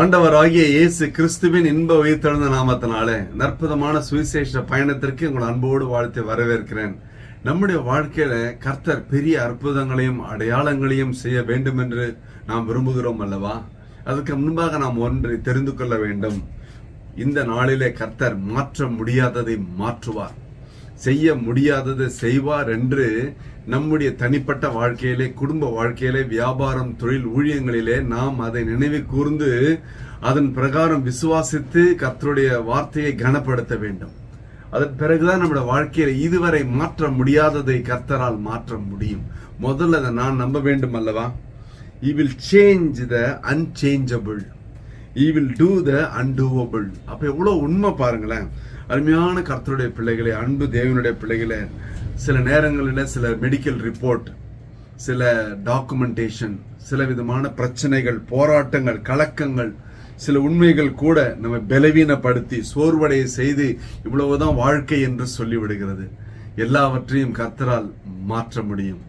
ஆண்டவராகிய இயேசு கிறிஸ்துவின் இன்ப உயிர்த்தெழுந்த நாமத்தினாலே நற்புதமான சுவிசேஷ பயணத்திற்கு உங்கள் அன்போடு வாழ்த்து வரவேற்கிறேன். நம்முடைய வாழ்க்கையில கர்த்தர் பெரிய அற்புதங்களையும் அடையாளங்களையும் செய்ய வேண்டும் என்று நாம் விரும்புகிறோம் அல்லவா? அதற்கு முன்பாக நாம் ஒன்றை தெரிந்து கொள்ள வேண்டும். இந்த நாளிலே கர்த்தர் மாற்ற முடியாததை மாற்றுவார். செய்ய முடியாததை செய்வார் என்று நம்முடைய தனிப்பட்ட வாழ்க்கையிலே குடும்ப வாழ்க்கையிலே வியாபாரம் தொழில் ஊழியங்களிலே நாம் அதை நினைவு கூர்ந்து அதன் பிரகாரம் விசுவாசித்து கத்தருடைய வார்த்தையை கனப்படுத்த வேண்டும். அதன் பிறகுதான் நம்முடைய வாழ்க்கையில இதுவரை மாற்ற முடியாததை கர்த்தரால் மாற்ற முடியும். முதல்ல அதை நான் நம்ப வேண்டும் அல்லவா? We will change the unchangeable we will do the undoable அப்ப எவ்வளவு உண்மை பாருங்களேன். அருமையான கர்த்தருடைய பிள்ளைகளை அன்பு தேவனுடைய பிள்ளைகளை சில நேரங்களில் சில மெடிக்கல் ரிப்போர்ட் சில டாக்குமெண்டேஷன் சில விதமான பிரச்சனைகள் போராட்டங்கள் கலக்கங்கள் சில உண்மைகள் கூட நம்ம பலவீனப்படுத்தி சோர்வடைய செய்து இவ்வளவுதான் வாழ்க்கை என்று சொல்லிவிடுகிறது எல்லாவற்றையும் கர்த்தரால் மாற்ற முடியும்.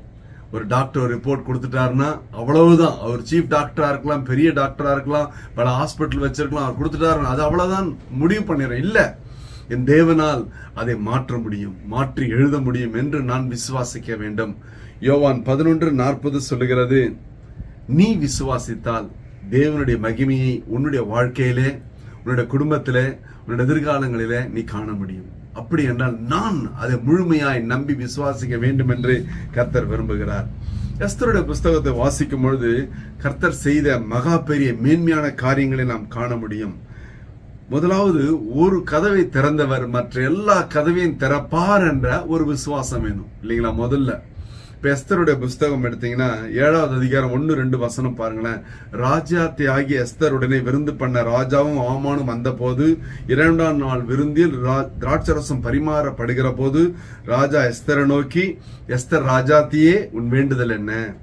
ஒரு டாக்டர் ரிப்போர்ட் கொடுத்துட்டாருன்னா அவ்வளவுதான். அவர் சீஃப் டாக்டரா இருக்கலாம் பெரிய டாக்டரா இருக்கலாம் பல ஹாஸ்பிட்டல் வச்சிருக்கலாம் அவர் கொடுத்துட்டாருன்னா அது அவ்வளவுதான் முடிவு பண்ணிடுறேன் இல்லை. என் தேவனால் அதை மாற்ற முடியும் மாற்றி எழுத முடியும் என்று நான் விசுவாசிக்க வேண்டும். யோவான் பதினொன்று நாற்பது சொல்லுகிறது நீ விசுவாசித்தால் தேவனுடைய மகிமையை உன்னுடைய வாழ்க்கையிலே உன்னுடைய குடும்பத்திலே உன்னுடைய எதிர்காலங்களிலே நீ காண முடியும். அப்படி என்றால் நான் அதை முழுமையாய் நம்பி விசுவாசிக்க வேண்டும் என்று கர்த்தர் விரும்புகிறார். எஸ்தருடைய புஸ்தகத்தை வாசிக்கும் பொழுது கர்த்தர் செய்த மகா பெரிய மேன்மையான காரியங்களை நாம் காண முடியும். முதலாவது ஒரு கதவை திறந்தவர் மற்ற எல்லா கதவையும் திறப்பார் என்ற ஒரு விசுவாசம் வேணும். இல்லைங்களா? முதல்ல. இப்போ எஸ்தருடைய புஸ்தகம் எடுத்தீங்கன்னா ஏழாவது அதிகாரம் ஒன்று ரெண்டு வசனம் பாருங்களேன். ராஜாத்தி ஆகிய எஸ்தருடனே விருந்து பண்ண ராஜாவும் ஆமானும் வந்தபோது இரண்டாம் நாள் விருந்தில் ரா- திராட்சரசம் பரிமாறப்படுகிற போது ராஜா எஸ்தரை நோக்கி எஸ்தர் ராஜாத்தியே உன் வேண்டுதல் என்ன?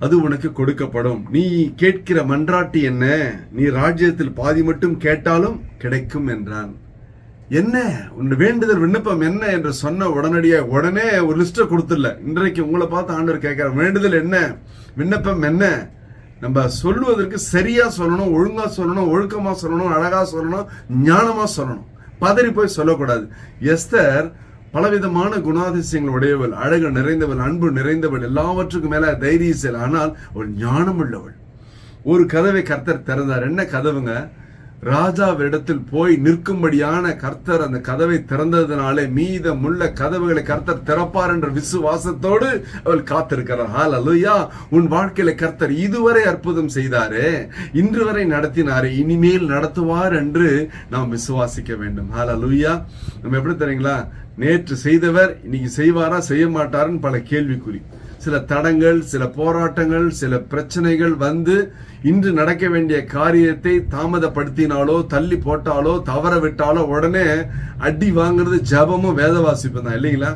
அது உனக்கு கொடுக்கப்படும். நீ கேட்கிற மன்றாட்டி என்ன? நீ ராஜ்யத்தில் பாதி மட்டும் கேட்டாலும் கிடைக்கும் என்றான். என்ன? உன் வேண்டுதல் விண்ணப்பம் என்ன என்று சொன்ன உடனடியே உடனே ஒரு லிஸ்ட கொடுத்துடல. இன்றைக்கு உங்களை பார்த்து ஆண்டவர் கேட்கிற வேண்டுதல் என்ன? விண்ணப்பம் என்ன? நம்ம சொல்லுவதற்கு சரியா சொல்லணும் ஒழுங்கா சொல்லணும் ஒழுக்கமா சொல்லணும் அழகா சொல்லணும் ஞானமா சொல்லணும். பதறி போய் சொல்லக்கூடாது. எஸ்தர் பலவிதமான குணாதிசயங்கள் உடையவள் அழகு நிறைந்தவள் அன்பு நிறைந்தவள் எல்லாவற்றுக்கும் மேல தைரியசல். ஆனால் ஒரு ஞானம் உள்ளவள் ஒரு கதவை கர்த்தர் திறந்தார். என்ன கதவுங்க? ராஜாவிடத்தில் போய் நிற்கும்படியான கர்த்தர் அந்த கதவை திறந்ததுனாலே மீதமுள்ள கதவுகளை கர்த்தர் திறப்பார் என்ற விசுவாசத்தோடு அவள் காத்திருக்கிறார் அலுயா உன் வாழ்க்கையில கர்த்தர் இதுவரை அற்புதம் செய்தாரே. இன்று வரை நடத்தினாரே. இனிமேல் நடத்துவார் என்று நாம் விசுவாசிக்க வேண்டும். ஹalleluya நம்ம எப்படி தெரியுங்களா? நேற்று செய்தவர் இன்னைக்கு செய்வாரா? செய்ய மாட்டாருன்னு பல கேள்விக்குறி. சில தடங்கள் சில போராட்டங்கள் சில பிரச்சனைகள் வந்து இன்று நடக்க வேண்டிய காரியத்தை தாமதப்படுத்தினாலோ தள்ளி போட்டாலோ தவற விட்டாலோ உடனே அடி வாங்குறது ஜபமும் வேத வாசிப்பு தான் இல்லைங்களா?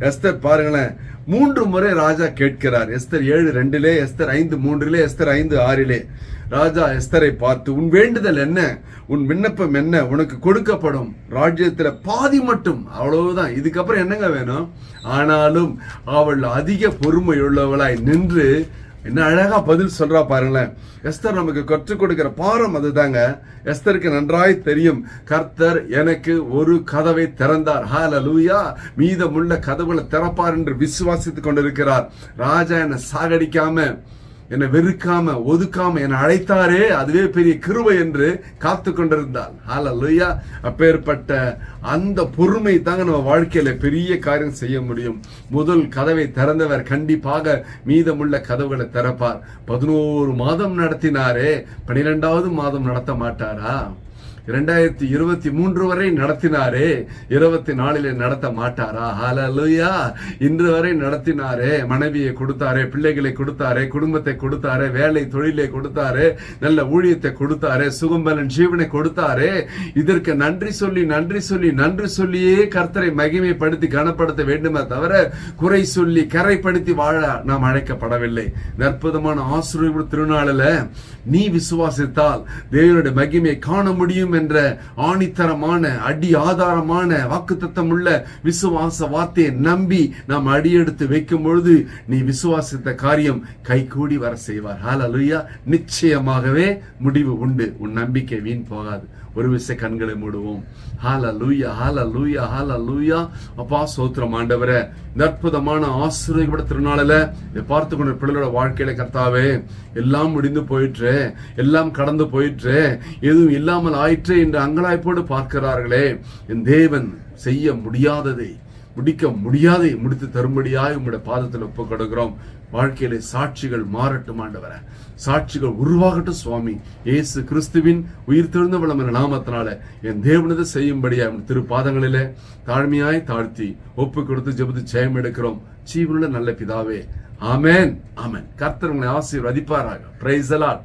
எஸ்தர் பாருங்களேன் மூன்று முறை ராஜா கேட்கிறார். எஸ்தர் ஏழு ரெண்டிலே எஸ்தர் ஐந்து மூன்றிலே எஸ்தர் ஐந்து ஆறிலே. ராஜா எஸ்தரை பார்த்து உன் வேண்டுதல் என்ன? உன் விண்ணப்பம் என்ன? உனக்கு கொடுக்கப்படும் ராஜ்யத்துல பாதி மட்டும். அவ்வளவுதான். இதுக்கப்புறம் என்னங்க வேணும்? ஆனாலும் அவள் அதிக பொறுமையுள்ளவளாய் நின்று என்ன அழகா பதில் சொல்றா பாருங்களேன். எஸ்தர் நமக்கு கற்றுக் கொடுக்கிற பாரம் அதுதாங்க. எஸ்தருக்கு நன்றாய் தெரியும். கர்த்தர் எனக்கு ஒரு கதவை திறந்தார். ஹalleluya. மீதமுள்ள கதவுகளை திறப்பார் என்று விசுவாசித்துக் கொண்டிருக்கிறார். ராஜா என்னை சாகடிக்காம என்னை வெறுக்காம ஒதுக்காம என்னை அழைத்தாரே அதுவே பெரிய கிருபை என்று காத்து கொண்டிருந்தாள் ஹalleluya அப்பேற்பட்ட அந்த பொறுமை தாங்க நம்ம வாழ்க்கையில பெரிய காரியம் செய்ய முடியும். முதல் கதவை திறந்தவர் கண்டிப்பாக மீதமுள்ள கதவுகளை திறப்பார். பதினோரு மாதம் நடத்தினாரே பனிரெண்டாவது மாதம் நடத்த மாட்டாரா? இரண்டாயிரத்தி இருபத்தி மூன்று வரை நடத்தினாரே. இருபத்தி நாலிலே நடத்த மாட்டாரா? ஹலலுயா இன்று வரை நடத்தினாரே. மனைவியை கொடுத்தாரே பிள்ளைகளை கொடுத்தாரே குடும்பத்தை கொடுத்தாரே வேலை தொழிலை கொடுத்தாரே நல்ல ஊழியத்தை கொடுத்தாரே சுகம்பலன் ஜீவனை கொடுத்தாரே. இதற்கு நன்றி சொல்லி நன்றி சொல்லி நன்றி சொல்லியே கர்த்தரை மகிமைப்படுத்தி கனப்படுத்த வேண்டுமே தவிர குறை சொல்லி கரைப்படுத்தி வாழ நாம் அழைக்கப்படவில்லை. அற்புதமான ஆசிரியர் திருநாளில் நீ விசுவாசித்தால் தேவனுடைய மகிமையை காண முடியும் என்ற ஆணித்தரமான அடி ஆதாரமான வாக்குத்தத்தம் உள்ள விசுவாச வார்த்தையை நம்பி நாம் அடியெடுத்து வைக்கும் பொழுது நீ விசுவாசித்த காரியம் கைகூடி வர செய்வார். ஹாலலுயா நிச்சயமாகவே முடிவு உண்டு. உன் நம்பிக்கை வீண் போகாது. ஒரு விசை கண்களை மூடுவோம். ஹால லூயா ஹால லூயா ஹால லூயா அப்பா சோத்திரம் ஆண்டவரை இந்த அற்புதமான ஆசீர்வாதப்பட்ட திருநாளில் இதை பார்த்து கொண்ட பிள்ளைகளோட வாழ்க்கையில கர்த்தாவே எல்லாம் முடிந்து போயிற்று. எல்லாம் கடந்து போயிற்று. எதுவும் இல்லாமல் ஆயிற்று. என்று அங்கலாய்ப்போடு பார்க்கிறார்களே. என் தேவன் செய்ய முடியாததை முடிக்க முடியாதை முடித்து தரும்படியாய் உங்களுடைய பாதத்தில் ஒப்புக் கொடுக்கிறோம் சாட்சிகள் மாறட்டும் ஆண்டவர. சாட்சிகள் உருவாகட்டும் சுவாமி. இயேசு கிறிஸ்துவின் உயிர் தெழுந்த வளம் நாமத்தினால என் தேவனது செய்யும்படியா திரு பாதங்களில தாழ்மையாய் தாழ்த்தி ஒப்பு கொடுத்து ஜெபத்து ஜெயம் எடுக்கிறோம். ஜீவனுள்ள நல்ல பிதாவே. ஆமேன். ஆமேன். கர்த்தர் உங்களை ஆசீர்வதிப்பாராக. Price allot